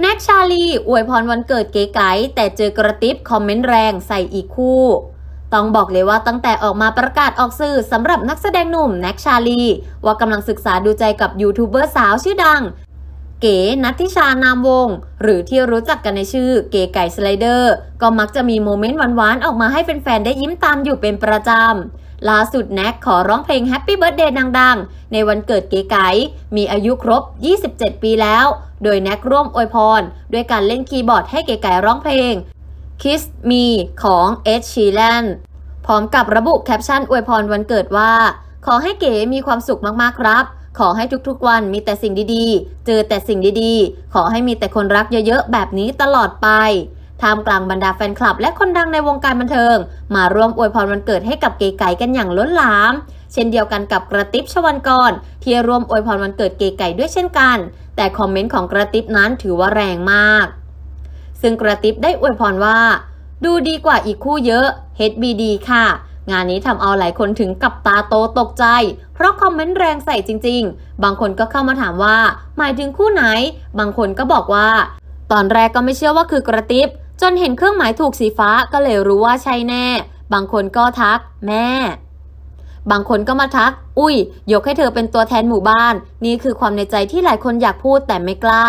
แน็กชาลี อวยพรวันเกิดเก๋ไก๋แต่เจอกระติบคอมเมนต์แรงใส่อีกคู่ ต้องบอกเลยว่าตั้งแต่ออกมาประกาศออกสื่อสำหรับนักแสดงหนุ่มแน็กชาลี ว่ากำลังศึกษาดูใจกับยูทูบเบอร์สาวชื่อดัง เก๋นัทธิชานามวงศ์หรือที่รู้จักกันในชื่อเก๋ไก่สไลเดอร์ ก็มักจะมีโมเมนต์หวานๆออกมาให้แฟนๆได้ยิ้มตามอยู่เป็นประจำ ล่าสุดแน็กขอร้องเพลง Happy Birthday ดังๆ ในวันเกิดเก๋ไก๋มีอายุครบ 27 ปีแล้ว โดยแน็กร่วมอวยพร ด้วยการเล่นคีย์บอร์ดให้เก๋ไก๋ร้องเพลง Kiss Me ของ Ed Sheeran พร้อมกับระบุแคปชั่นอวยพรวันเกิดว่า ขอให้เก๋มีความสุขมากๆครับ ขอให้ทุกๆวันมีแต่สิ่งดีๆ เจอแต่สิ่งดีๆ ขอให้มีแต่คนรักเยอะๆ แบบนี้ตลอดไป ท่ามกลางบรรดาแฟนคลับ และคนดังในวงการบันเทิง มาร่วมอวยพรวันเกิดให้กับเก๋ไก่กันอย่างล้นหลาม เช่นเดียวกันกับกระติบชวันกร ที่ร่วมอวยพรวันเกิดเก๋ไก่ด้วยเช่นกัน แต่คอมเมนต์ของกระติบนั้นถือว่าแรงมาก ซึ่งกระติบได้อวยพรว่า ดูดีกว่าอีกคู่เยอะ HBD ค่ะงานนี้ทำเอาหลายคนถึงกับตาโตตกใจ เพราะคอมเมนต์แรงใส่จริง ๆ บางคนก็เข้ามาถามว่า หมายถึงคู่ไหน บางคนก็บอกว่า ตอนแรกก็ไม่เชื่อว่าคือกระติบ จนเห็นเครื่องหมายถูกสีฟ้าก็เลยรู้ว่าใช่แน่ บางคนก็ทัก แม่ บางคนก็มาทัก อุ้ย ยกให้เธอเป็นตัวแทนหมู่บ้าน นี่คือความในใจที่หลายคนอยากพูดแต่ไม่กล้า